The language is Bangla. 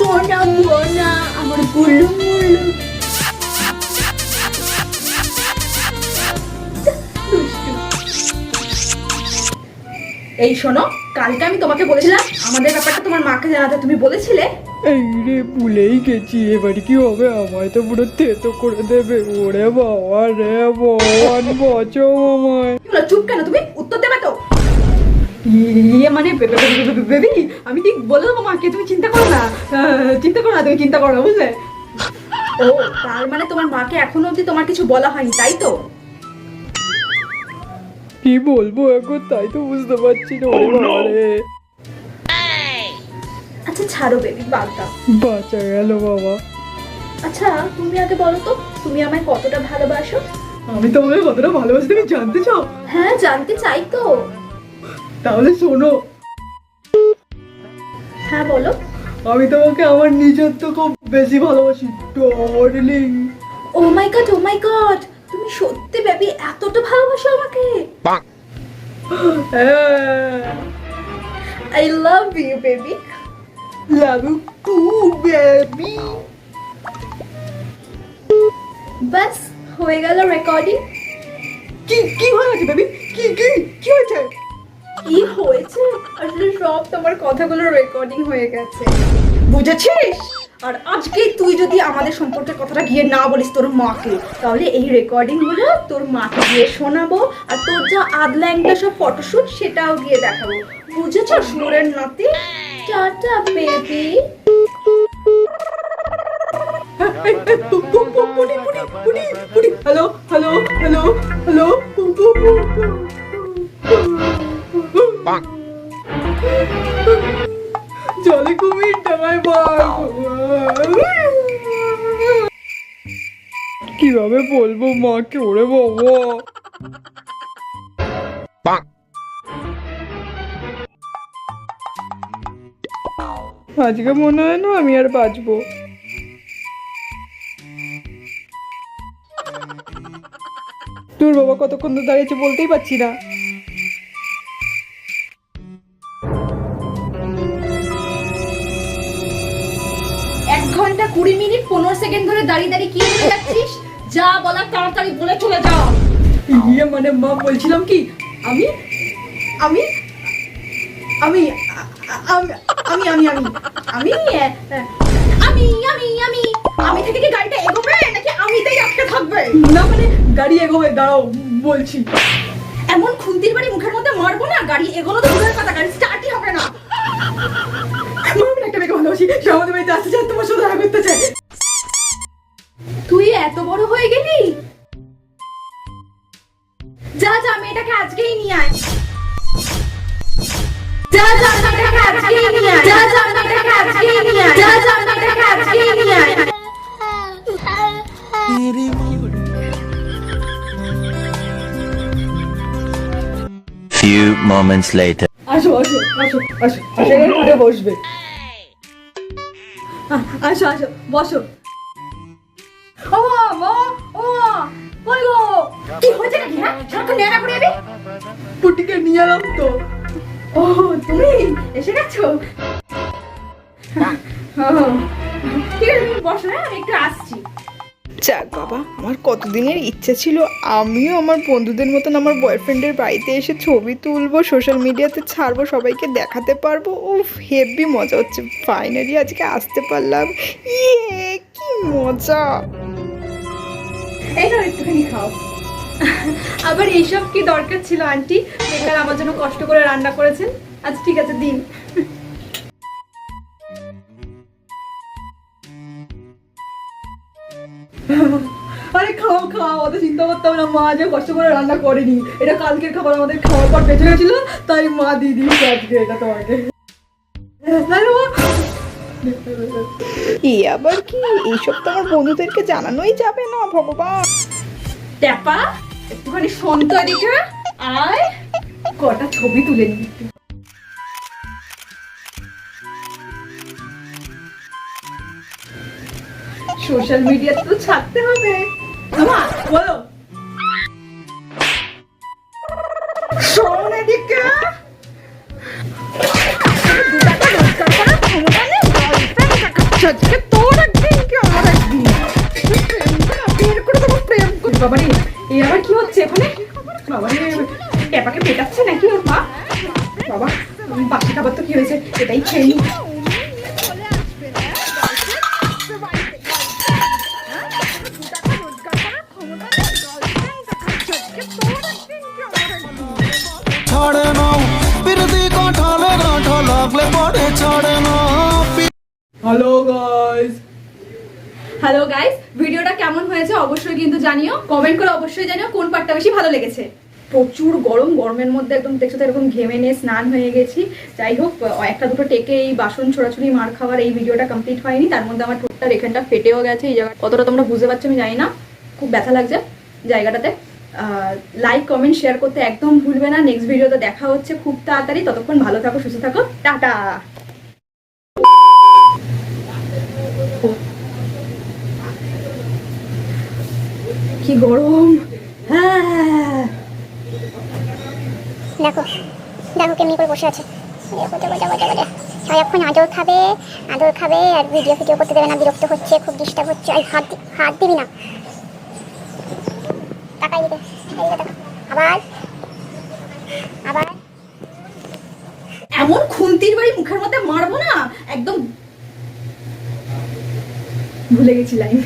সোনা মোনা আমার গুল্লু মুল্লু। এই শোনো কালকে আমি তোমাকে বলেছিলাম আমাদের ব্যাপারটা তোমার মাকে জানাতে। তুমি বলেছিলে? এই রে ভুলেই গেছি এবার কি হবে? আমায় তো পুরো তেতো করে দেবে। ওরে বাবা রে ভগবান বচো আমায়। চুপ কেন তুমি? উত্তর দেবে তো। ইয়ে মানে বেবি আমি ঠিক বললাম মাকে তুমি চিন্তা করো না। চিন্তা করো না তুমি চিন্তা করো না বুঝলে? ও তার মানে তোমার মাকে এখনও অবধি তোমার কিছু বলা হয়নি তাই তো? কি বলব এখন তাই তো বুঝতে পারছি না রে আচ্ছা ছাড়ো বেবি বাদ দাও বাঁচা গেল বাবা। আচ্ছা তুমি আগে বলো তো তুমি আমায় কতটা ভালোবাসো? আমি তোমাকে কতটা ভালোবাসি তুমি জানতে চাও? হ্যাঁ জানতে চাই তো। তাহলে শোনো। হ্যাঁ বলো। আমি তোমাকে আমার নিজের তো খুব বেশি ভালোবাসি ডর্লিং ও my god oh my god তুমি সত্যি বেবি এতটা ভালোবাসো আমাকে। I love you baby love you too baby বাস হয়ে গেল রেকর্ডিং কি কি হয়েছে বেবি কি কি কি হয়েছে? কি হয়েছে আসলে সব তোমার কথাগুলো রেকর্ডিং হয়ে গেছে বুঝেছিস আর আজকে তুই যদি আমাদের সম্পর্কের কথাটা গিয়ে না বলিস তোর মাকে তাহলে এই রেকর্ডিংগুলো তোর মাকে গিয়ে শোনাবো আর তোর যা আদলা একটা সব ফটোশুট সেটাও গিয়ে দেখাবো বুঝেছ সুরের নাতি tata baby hello hello hello hello জলে কুমির ডাঙায় কীভাবে বলব মাকে ওরে বাবা আজকে মনে হয় না আমি আর বাঁচবো। তোর বাবা কতক্ষণ তো দাঁড়িয়েছে বলতেই পারছি না। ধরে দাঁড়িয়ে দাঁড়িয়ে কি বলে যাচ্ছিস? যা বলার তাড়াতাড়ি বলে চলে যাও ইয়ে মানে মা বলছিলাম কি আমি আমি আমি আমি আমি আমি আমি আমি আমি আমি আমি আমি থেকে কি গাড়িটা এগোবে নাকি আমিতেই আটকে থাকবে? না মানে গাড়ি এগোবে দাঁড়াও বলছি। এমন খুন্তির বাড়ি মুখের মধ্যে মারবো না গাড়ি এগোনো তো দূরের কথা গাড়ি স্টার্টই হবে না। আমি একটা মেয়েকে ভালোবাসি সে আমাদের বাড়িতে আসতে চায় তোমার সাথে দেখা করতে চায়। তুই এত বড় হয়ে গেলি? যা যা মেয়েটাকে আজকেই নিয়ে আয়। যা যা মেয়েটাকে আজকেই নিয়ে আয়। যা যা মেয়েটাকে আজকেই নিয়ে আয়। যা যা মেয়েটাকে আজকেই নিয়ে আয়। Few moments later. আসো আসো আসো আসো আসো বসবে। আসো আসো বসো। পুটিকে নিয়ে এলাম তো। ও তুমি এসে গেছো? ও, ঠিক আছে তুমি বসো হ্যাঁ আমি একটু আসছি। যাক বাবা আমার কতদিনের ইচ্ছে ছিল আমিও আমার বন্ধুদের মতন আমার বয়ফ্রেন্ডের বাড়িতে এসে ছবি তুলবো সোশ্যাল মিডিয়াতে ছাড়বো সবাইকে দেখাতে পারব। উফ হেভি মজা হচ্ছে। ফাইনালি আজকে আসতে পারলাম। ইয়ে কি মজা! একটুখানি খাও। আবার এইসব কি দরকার ছিল আন্টি? বেকার আমার জন্য কষ্ট করে রান্না করেছেন? আচ্ছা ঠিক আছে দিন। আরে খাও খাও অত চিন্তা করতে হবে না। মা যে কষ্ট করে রান্না করেনি এটা কালকের খাবার আমাদের খাওয়ার পর বেঁচে গেছিল তাই মা দিয়ে দিয়েছে আজকে এটা তোমাকে। মা? আবার কি? এইসব তো আমার বন্ধুদেরকে জানানোই যাবে না, ভগবান। ট্যাপা, একটুখানি সন্ত এদিকে। আয়, কটা ছবি তুলে নি সোশ্যাল মিডিয়া তো ছাড়তে হবে। বলো। শোন আজকে তোর একদিন আমার একদিন? বের করে দেবো, প্রেম কর। এই আবার কি হচ্ছে এখানে? বাবা রে টেপাকে পেটাচ্ছে নাকি ওর মা? বাবা বাসি খাবার তো কি হয়েছে? এটাই খেয়ে নি। ছাড়ে না বিরতি কাঁঠালে কাঁঠা লাগলে পরে ছাড়ে না হ্যালো গাইস হ্যালো গাইস ভিডিওটা কেমন হয়েছে অবশ্যই কিন্তু জানিও। কমেন্ট করে অবশ্যই জানিও কোন পার্টটা বেশি ভালো লেগেছে। প্রচুর গরম গরমের মধ্যে একদম দেখছ তো এরকম ঘেমে নিয়ে স্নান হয়ে গেছি। যাই হোক একটা দুটো টেকে এই বাসন ছোড়াছুড়ি মার খাওয়ার এই ভিডিওটা কমপ্লিট হয়নি। তার মধ্যে আমার ঠোঁটটার এখানটা ফেটেও গেছে। এই জায়গা কতটা তোমরা বুঝতে পারছ আমি জানি না। খুব ব্যথা লাগছে জায়গাটাতে। লাইক কমেন্ট শেয়ার করতে একদম ভুলবে না। নেক্সট ভিডিওতে দেখা হচ্ছে। খুব তাড়াতাড়ি। ততক্ষণ ভালো থাকো সুস্থ থাকো। টাটা! কি গরম। হ্যাঁ দেখো দেখো কেমনি করে বসে আছে। সারাক্ষণ আদর খাবে আদর খাবে আর ভিডিও ভিডিও করতে দেবে না বিরক্ত হচ্ছে খুব ডিস্টার্ব হচ্ছে আর হাত হাত দিবি না। দিবে দেখো। আবার আবার। এমন খুন্তির বাড়ি মুখের মধ্যে মারবো না একদম ভুলে গেছি লাইন